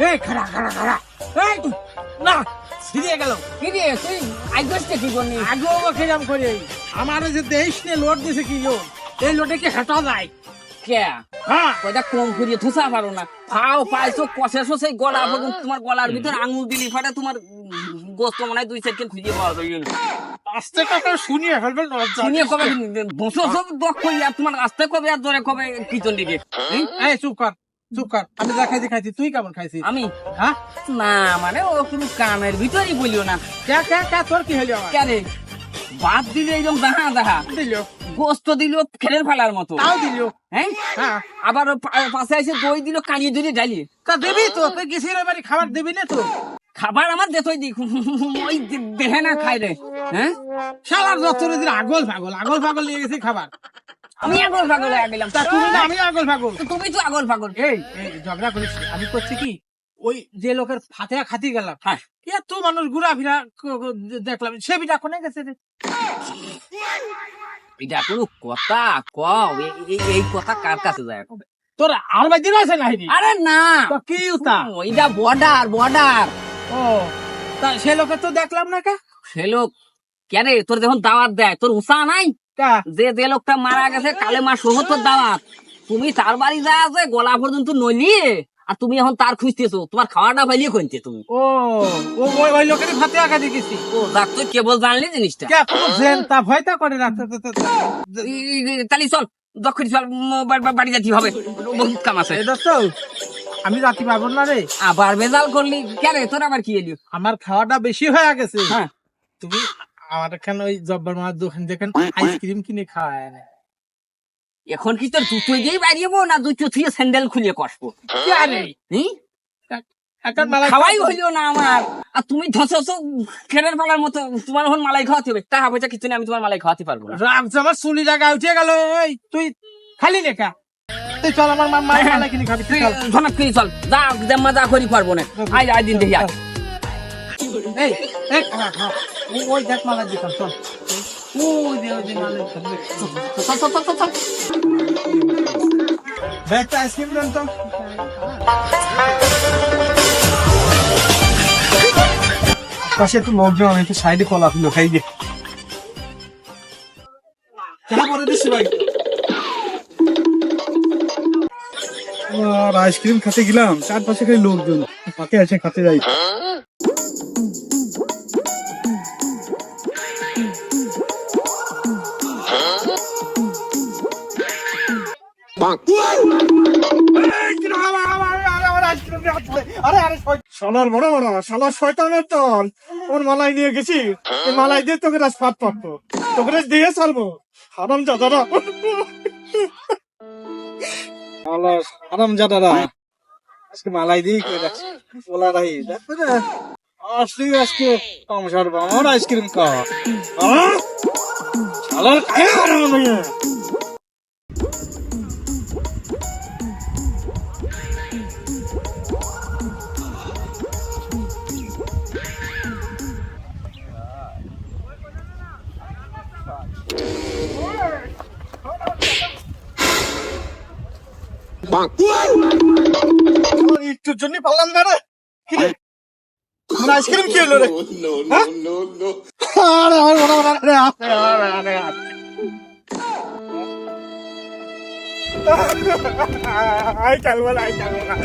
এই খাড়া খাড়া খাড়া এই না ছিড়িয়ে গেল কি তুই আইগসটা কি করনি আগেও খেলাম করে আমার যে দেশ নিয়ে লোড দিছে কি এই লোডে কি হাঁটা যায় কে হ্যাঁ কয়টা কম করিয়ে থুসা পারো না ফাও পাইছো কষেছো সেই গলা পর্যন্ত তোমার গলার ভিতর আঙুল দিলি ফাটে তোমার গোস্ত মনে হয় দুই চার কেন খুঁজে পাওয়া যায়। আস্তে কথা শুনিয়ে কবে বসো সব দখ করি আর তোমার রাস্তায় কবে আর ধরে কবে পিছন দিকে? এই চুপ কর চুপ কর আমি যা খাইছি খাইছি তুই কেমন খাইছিস? আমি? হ্যাঁ? না মানে ও কোনো কামের ভিতরেই বলিও না। কে কে কে তোর কি হলো আমার? কেন বাদ দিলে একদম দাহা দাহা। দিল। গোস্ত দিল খেলের ফেলার মতো। তাও দিল। হ্যাঁ? হ্যাঁ। আবার পাশে এসে দই দিল কানিয়ে ধরে ডালি তা দিবি তো তুই কিসের খাবার দিবি না তো? খাবার আমার দেতই দি। ওই দেহে না খাই রে। হ্যাঁ? শালার দিন আগল পাগল আগল পাগল নিয়ে গেছি খাবার। আমি আগল পাগল হয়ে গেলাম। তা তুমি না আমি আগল পাগল তুমি তো আগল পাগল এই ঝগড়া করিস আমি করছি কি? ওই যে লোকের ফাতে খাতি গেলাম। হ্যাঁ। এত মানুষ দেখলাম। সে বিটা কোনে গেছে রে? এটা কোনো কথা কও। এই কথা কার কাছে যায়? কবে তোর আর বাইদিন আছে না আরে না। তো কি উতা? এটা বর্ডার বর্ডার। ও তা সে লোকে তো দেখলাম না কা? সে লোক কেন? তোর যখন দাওয়াত দেয় তোর উষা নাই? কা যে যে লোকটা মারা গেছে কালে মা সহতর দাওয়াত। তুমি তার বাড়ি যা আছে গলা পর্যন্ত নলিয়ে আর তুমি এখন তার খুঁজতেছো তোমার খাওয়াটা পাইলিয়ে কইতে তুমি। ও ও ওই ওই লোকের ফাতে আঁকা দেখেছি। ও যাক তুই কেবল জানলি জিনিসটা। জেন তা ভয়টা করে না তো- তো- তো- তো- ই- ই- তাহলে চল দক্ষিণ চল বাড়ি যেতে হবে বহুত কাম আছে। এই দোস্ত আমি রাতি পাবো না রে। আবার বেজাল করলি। কেন তোর আবার কি এলি আমার খাওয়াটা বেশি হয়ে গেছে। হ্যাঁ। তুমি আমার এখানে ওই জব্বার মার দোকান যেখানে আইসক্রিম কিনে খাওয়ায়। না এখন কি তোর জুতো দিয়ে বাড়িয়েবো না জুতো থেকে স্যান্ডেল খুলে কষবো? মালাই খাওয়াই হইল না আমার। আর তুমি ধসছ খেরের পালার মতো তোমার এখন মালাই খাওয়াতে হবে। টাকা পয়সা কিছু নেই আমি তোমার মালাই খাওয়াতে পারব না। যে আমার চুলি জায়গা উঠে গেল ওই তুই খালি লেখা তুই চল আমার মা মায়ের মালাই কিনে খাবি তুই ধনক করে চল। যা জাম্মা যা করি পারব না। আই আই দিন দেখি আয়। এই এই খা, খা। ওই দেখ মালা দিতাম চল। ওই যে ওই যে মালাই দিতাম। চল চল চল চল। ব্যাগটা আইসক্রিম দেন তো। পাশে একটু লোকজন, আমি একটু সাইডে কলা ফুলো খাই দিয়ে চা পরে দিচ্ছি ভাই। আর আইসক্রিম খেতে গেলাম, চারপাশে খালি লোকজন। ফাঁকে আছে, খেতে যাই। শালার বড় বড় শালার শয়তানের দল। ওর মালাই নিয়ে গেছি। মালাই দিয়ে তোকে রাজ ফাট পারতো তোকে দিয়ে চালবো হারাম জাদারা শালা হারাম জাদারা আজকে মালাই দিয়ে করে রাখছি বলা রাই আসলি আজকে কম আমার আইসক্রিম খাওয়া। খায় হারাম একটুর জন্য পারলাম না রে। কি রে? আমার আইসক্রিম কি হলো রে। I কালবাল I কালবাল